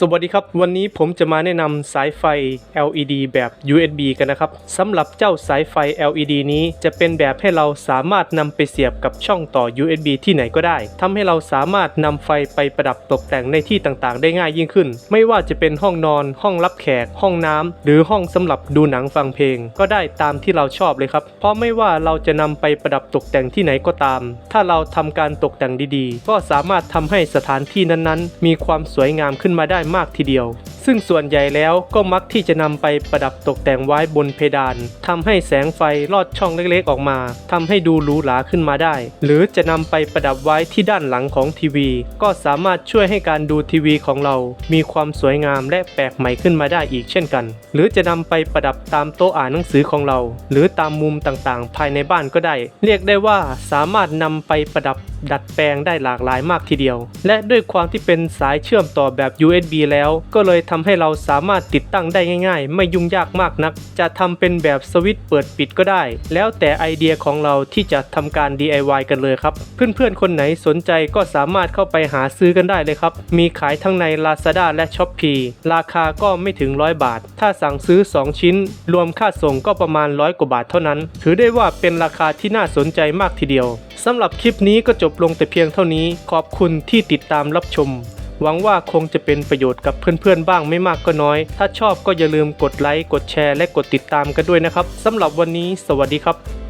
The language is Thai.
สวัสดีครับ วันนี้ผมจะมาแนะนำสายไฟ LED แบบ USB กันนะครับสำหรับเจ้าสายไฟ LED นี้จะเป็นแบบให้เราสามารถนำไปเสียบกับช่องต่อ USB ที่ไหนก็ได้ทำให้เราสามารถนำไฟไปประดับตกแต่งในที่ต่างๆ ได้ง่ายยิ่งขึ้น ไม่ว่าจะเป็นห้องนอน ห้องรับแขก ห้องน้ำหรือห้องสำหรับดูหนังฟังเพลง ก็ได้ตามที่เราชอบเลยครับ เพราะไม่ว่าเราจะนำไปประดับตกแต่งที่ไหนก็ตาม ถ้าเราทำการตกแต่งดีๆ ก็สามารถทำให้สถานที่นั้นๆ มีความสวยงามขึ้นมาได้มากทีเดียว ซึ่งส่วนใหญ่แล้วก็มักที่จะนำไปประดับตกแต่งไว้บนเพดานทำให้แสงไฟลอดช่องเล็กๆออกมาทำให้ดูหรูหราขึ้นมาได้ หรือจะนำไปประดับไว้ที่ด้านหลังของทีวี ก็สามารถช่วยให้การดูทีวีของเรา มีความสวยงามและแปลกใหม่ขึ้นมาได้อีกเช่นกัน หรือจะนำไปประดับตามโต๊ะอ่านหนังสือของเรา หรือตามมุมต่างๆ ภายในบ้านก็ได้ เรียกได้ว่าสามารถนำไปประดับดัดแปลงได้หลากหลายมากทีเดียว และด้วยความที่เป็นสายเชื่อมต่อแบบ USB แล้ว ก็เลยททำให้เราสามารถติดตั้งได้ง่าย ๆ ไม่ยุ่งยากมากนัก จะทำเป็นแบบสวิตช์เปิดปิดก็ได้ แล้วแต่ไอเดียของเราที่จะทำการ DIY กันเลยครับ เพื่อนๆ คนไหนสนใจก็สามารถเข้าไปหาซื้อกันได้เลยครับ มีขายทั้งใน Lazada และ Shopee ราคาก็ไม่ถึง 100 บาท ถ้าสั่งซื้อ 2 ชิ้น รวมค่าส่งก็ประมาณร้อยกว่าบาทเท่านั้น ถือได้ว่าเป็นราคาที่น่าสนใจมากทีเดียวสำหรับคลิปนี้ก็จบลงแต่เพียงเท่านี้ ขอบคุณที่ติดตามรับชม หวังว่าคงจะเป็นประโยชน์กับเพื่อนๆบ้างไม่มากก็น้อย ถ้าชอบก็อย่าลืมกดไลค์กดแชร์และกดติดตามกันด้วยนะครับสำหรับวันนี้ สวัสดีครับ